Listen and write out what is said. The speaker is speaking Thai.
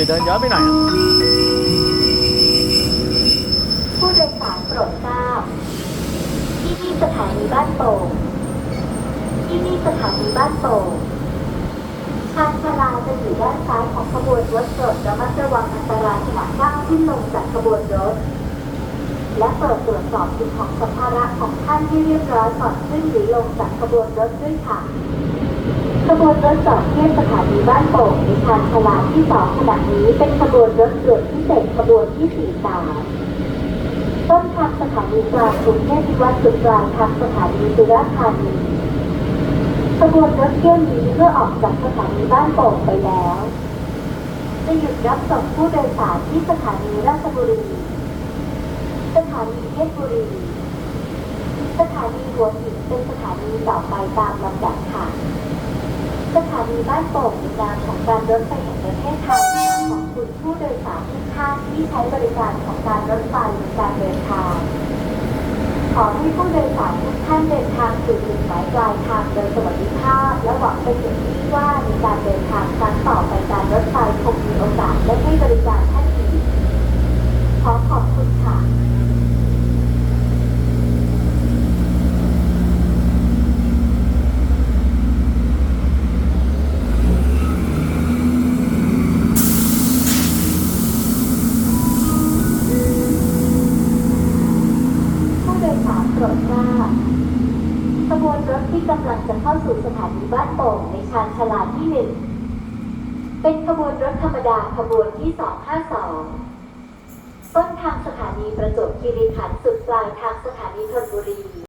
จะเดินย้อนไปหน่อยอะผู้โดยสารโปรดทราบ ที่นี่สถานีบ้านโป่งที่นี่สถานีบ้านโป่งทางชลาจะอยู่ด้านซ้ายของขบวนรถโปรดระมัดระวังอันตรายขณะก้าวขึ้นลงจากขบวนรถ และเปิดตรวจสอบสิ่งของสัมภาระของท่านให้เรียบร้อยก่อนขึ้นหรือลงจากขบวนรถด้วยค่ะ ขบวนรถจอดที่สถานีบ้านโป่งในชานชลาที่สองขณะนี้เป็นขบวนรถด่วนพิเศษขบวนที่สี่สามต้นทางสถานีกลางกรุงเทพวิวัฒน์จุดกลางทางสถานีสุราษฎร์ธานีขบวนรถเที่ยวนี้เมื่อออกจากสถานีบ้านโป่งไปแล้วจะหยุดรับส่งผู้โดยสารที่สถานีราชบุรี สถานีเพชรบุรี สถานีหัวหินเป็นสถานีต่อไปตามลำดับค่ะ สถานีบ้านโป่งในนามของการรถไฟแห่งประเทศไทยของคุณผู้โดยสารทุกท่านที่ใช้บริการของการรถไฟการเดินทาง ขอให้ผู้โดยสารทุกท่านเดินทางสู่จุดหมายปลายทางโดยสวัสดิภาพ และหวังเป็นอย่างยิ่งว่าในการเดินทางครั้งต่อไปการรถไฟคงมีโอกาสได้ให้บริการท่านอีกขอขอบคุณค่ะ ผู้โดยสารโป รดทราบขบวนรถที่กำลังจะเข้าสู่สถานีบ้านโป่งในชานชาลาที่หนึ่งเป็นขบวนรถธรรมดาขบวนที่ 252 ต้นทางสถานีประจวบคีรีขันธ์สุดปลายทางสถานีธนบุรี